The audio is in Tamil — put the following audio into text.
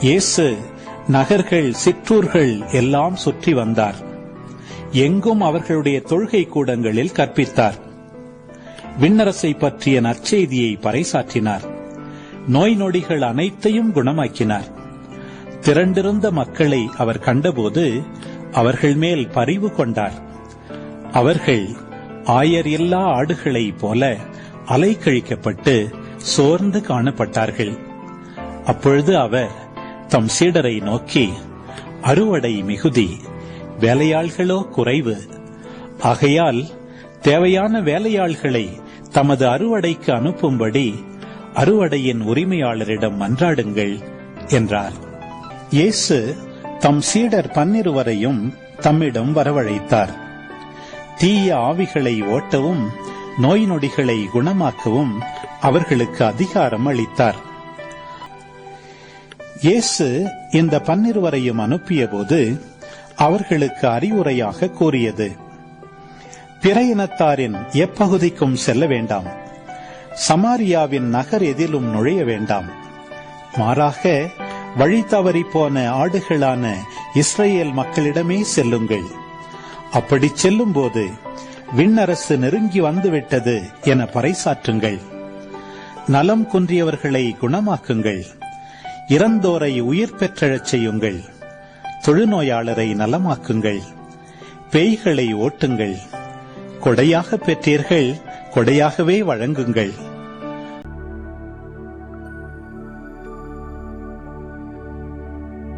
இயேசு நகர்கள் சிற்றூர்கள் எல்லாம் சுற்றி வந்தார். எங்கும் அவர்களுடைய தொழுகை கூடங்களில் கற்பித்தார். விண்ணரசை பற்றிய நற்செய்தியை பறைசாற்றினார். நோய் நொடிகள் அனைத்தையும் குணமாக்கினார். திரண்டிருந்த மக்களை அவர் கண்டபோது அவர்கள் மேல் பரிவு கொண்டார். அவர்கள் ஆயர் எல்லா ஆடுகளைப் போல அலைக்கழிக்கப்பட்டு சோர்ந்து காணப்பட்டார்கள். அப்பொழுது அவர் தம் சீடரை நோக்கி அறுவடை மிகுதி வேலையாள்களோ குறைவு. ஆகையால் தேவையான வேலையாள்களை தமது அறுவடைக்கு அனுப்பும்படி அறுவடையின் உரிமையாளரிடம் மன்றாடுங்கள் என்றார். இயேசு தம் சீடர் பன்னிருவரையும் தம்மிடம் வரவழைத்தார். தீய ஆவிகளை ஓட்டவும் நோய் நொடிகளை குணமாக்கவும் அவர்களுக்கு அதிகாரம் அளித்தார். இயேசு இந்த பன்னிருவரையும் அனுப்பியபோது அவர்களுக்கு அறிவுரையாக கூறியது பிற இனத்தாரின் எப்பகுதிக்கும் செல்ல வேண்டாம். சமாரியாவின் நகர் எதிலும் நுழைய வேண்டாம். மாறாக வழி தவறி போன ஆடுகளான இஸ்ரேல் மக்களிடமே செல்லுங்கள். அப்படி செல்லும்போது விண்ணரசு நெருங்கி வந்துவிட்டது என பறைசாற்றுங்கள். நலம் குன்றியவர்களை குணமாக்குங்கள். இறந்தோரை உயிர் பெற்றழச் செய்யுங்கள். தொழுநோயாளரை நலமாக்குங்கள். பேய்களை ஓட்டுங்கள். கொடையாக பெற்றீர்கள் கொடையாகவே வழங்குங்கள்.